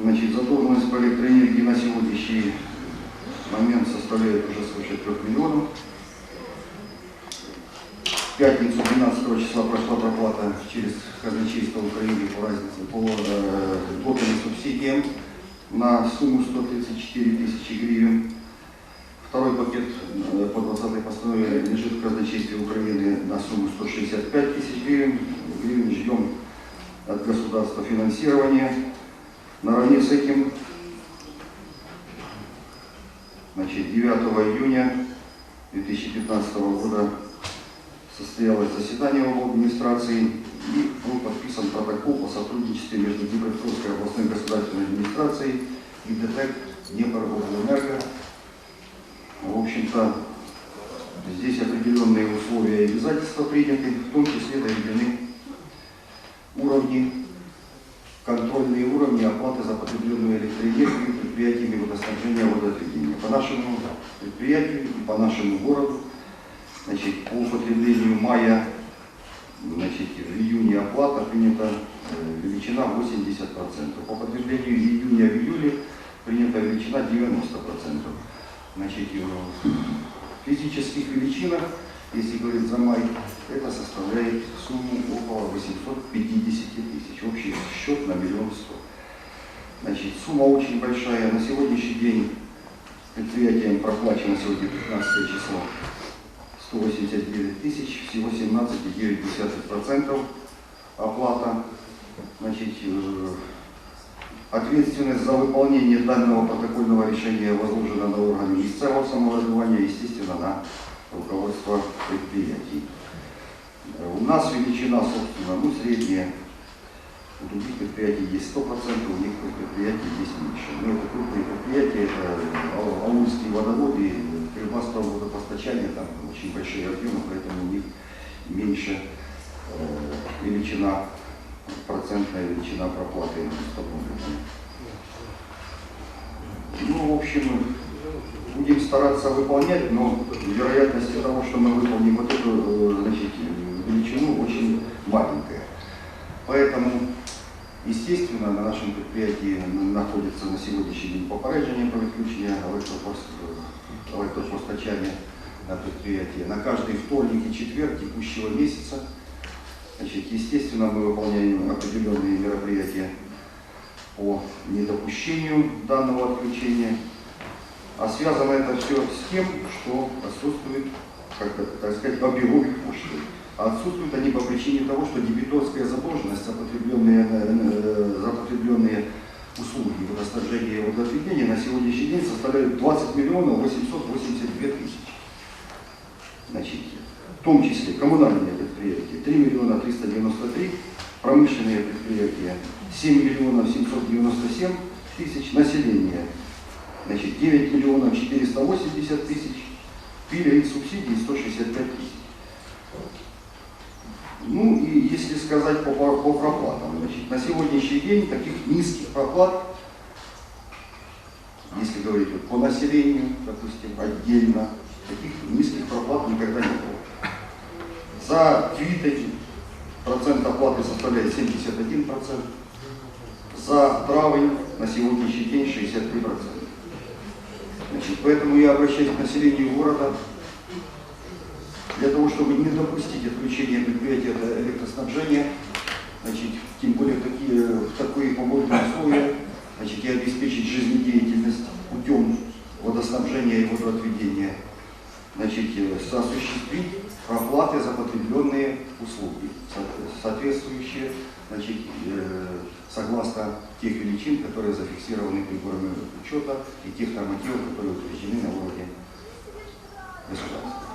Значит, задолженность по электроэнергии на сегодняшний момент составляет уже свыше 3 миллионов. В пятницу 12 числа прошла проплата через казначейство Украины по разнице по э, льготным субсидиям на сумму 134 тысячи гривен. Второй пакет э, по 20 постановлению лежит в казначействе Украины на сумму 165 тысяч гривен. Гривен ждем от государства финансирования. Наравне с этим, значит, 9 июня 2015 года состоялось заседание в администрации и был подписан протокол по сотрудничеству между Днепропетровской областной государственной администрацией и ДТЭК Днепроблэнерго. В общем-то, здесь определенные условия и обязательства приняты, в том числе доведены уровни контрольные уровни оплаты за потребленную электроэнергию предприятиями водоснабжения водоотведения. По нашему предприятию по нашему городу, значит, по потреблению мая, значит, в июне оплата принята э, величина 80%. По потреблению июня в июле принята величина 90%. Значит, в физических величинах, если говорить за май, это составляет сумму около 850 тысяч. Общий счет на миллион сто. Значит, сумма очень большая. На сегодняшний день предприятием проплачено сегодня 15 число 189 тысяч, всего 17,9% оплата. Значит, э, ответственность за выполнение данного протокольного решения возложена на органы местного самообразования, естественно, на руководство предприятий. Э, У нас величина, собственно, ну, средняя. У других предприятий есть 100%, у некоторых предприятий есть меньше. Но это крупные предприятия, это Ал- Аульские водоводы, Кривбасского водопостачания, там очень большие объемы, поэтому у них меньше э, величина, процентная величина проплаты установлена. Ну, в общем, будем стараться выполнять, но вероятность того, что мы выполним вот эту э, значит, величину, очень маленькая. Поэтому, естественно, на нашем предприятии находится на сегодняшний день попередження про відключення електропост- електропостачання на предприятие. На каждый вторник и четверг текущего месяца, значит, естественно, мы выполняем определенные мероприятия по недопущению данного отключения. А связано это все с тем, что отсутствует, как так сказать, объемовых пошлин. А отсутствуют они по причине того, что дебиторская задолженность за потребленные, э, за потребленные услуги водоснабжения и водоотведения на сегодняшний день составляют 20 миллионов 882 тысячи. Значит, в том числе коммунальные предприятия 3 миллиона 393, промышленные предприятия 7 миллионов 797 тысяч, население значит, 9 миллионов 480 тысяч, период субсидий 165 тысяч. Ну и если сказать по, по, проплатам, значит, на сегодняшний день таких низких проплат, если говорить вот по населению, допустим, отдельно, таких низких проплат никогда не было. За Твиттер процент оплаты составляет 71%, за травень на сегодняшний день 63%. Значит, поэтому я обращаюсь к населению города для того, чтобы не допустить отключения предприятия электроснабжения, значит, тем более в, такие, в такие погодные условия, значит, и обеспечить жизнедеятельность путем водоснабжения и водоотведения, значит, э, осуществить проплаты за потребленные услуги, со- соответствующие, значит, э, согласно тех величин, которые зафиксированы приборами учета и тех нормативов, которые утверждены на уровне государства.